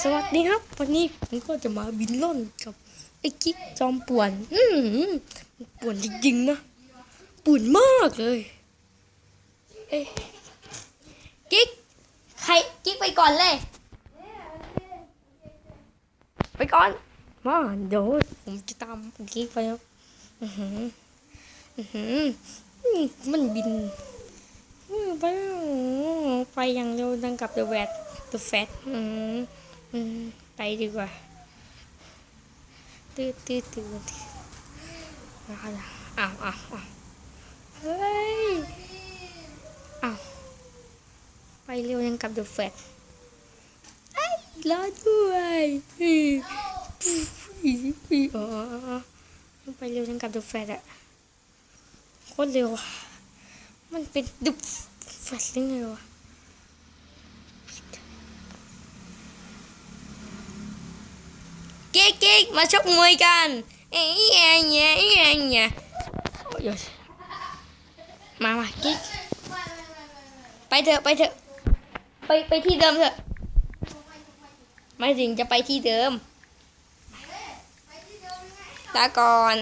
สวัสดีครับ วันนี้ผมก็จะมาบินล่อนกับไอ้กิ๊กจอมป่วน อืมป่วนจริงๆนะป่วนมากเลยเอ้กิ๊กใครกิ๊กไปก่อนเลย ไปก่อนมาเดี๋ยวผมจะตามกิ๊กไปครับอือหืออือหือมมันบินไปไปอย่างเร็วดังกับ The Rat The Fat อืม อืม ไปดีกว่าตื้อตื้อตื้อตื้อเอาละอ้าวอ้าวอ้าวเฮ้ยอ้าวไปเร็วยังกับ The Fat ไอ้ยรอด้วยปุ๊บอีกอ๋อไปเร็วยังกับ The Fat อะโคตรเร็วอะมันเป็น The Fat ได้ไงวะ ก๊กกิ๊กมาชกมวยกันเอ้ยเอ้ยเอ้ยเอ้ยเอ้ยมามาเก๊กไปเถอะไปเถอะไปไปที่เดิมเถอะไม่ถึงจะไปที่เดิมตาก่อน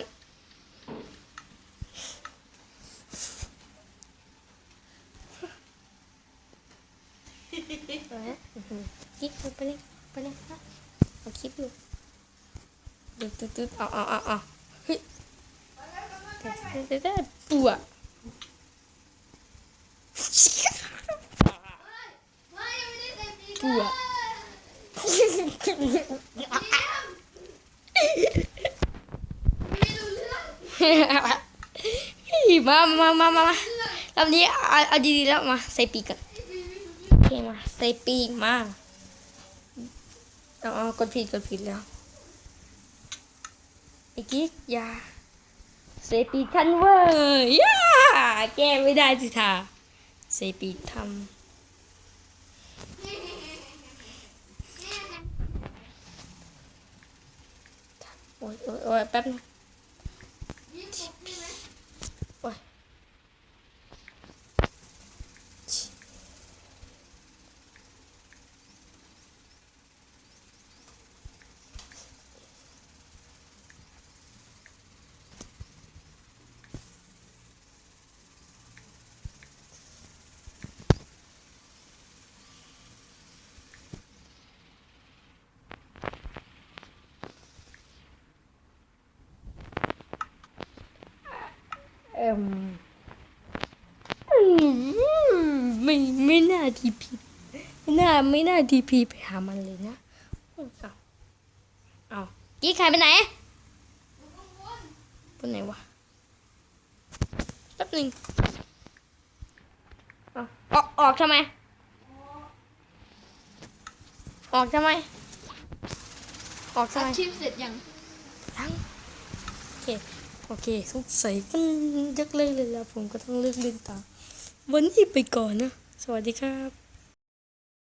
กิ๊กไปเลยไปเลยนะเอาคลิปอยู่ ตึ๊ดตึ๊ดตึ๊ดเอาเอาเอาเอาเฮ้ยตึ๊ดตึ๊ดตึ๊ดตึ๊ดปัวปัวเฮ้ยมามามามามาตอนนี้เอาเอาดีๆแล้วมาใส่ปีกกันโอเคมาใส่ปีกมาเอาเอากดผิดกดผิดแล้ว อ้กิ๊กอยาเซปีทันเวอร์ย่าแก้ไม่ได้สิท่าเซปีทำโอ้ยโอ้ยแป๊บนึง เอ็มอืมไม่ไม่น่าทีพีไม่น่าไม่น่าทีพีไปหามันเลยนะเอาเอากิ๊กหายไปไหนไปไหนวะแป๊บหนึงเอาออกออกทำไม ออกทำไม ออกทำตัดไมคลิปเสร็จยังทั้งโอเค โอเคสงสัยมันยักเล่นเลยแล้วผมก็ต้องเลือกเล่นตามวันนี้ไปก่อนนะ สวัสดีครับ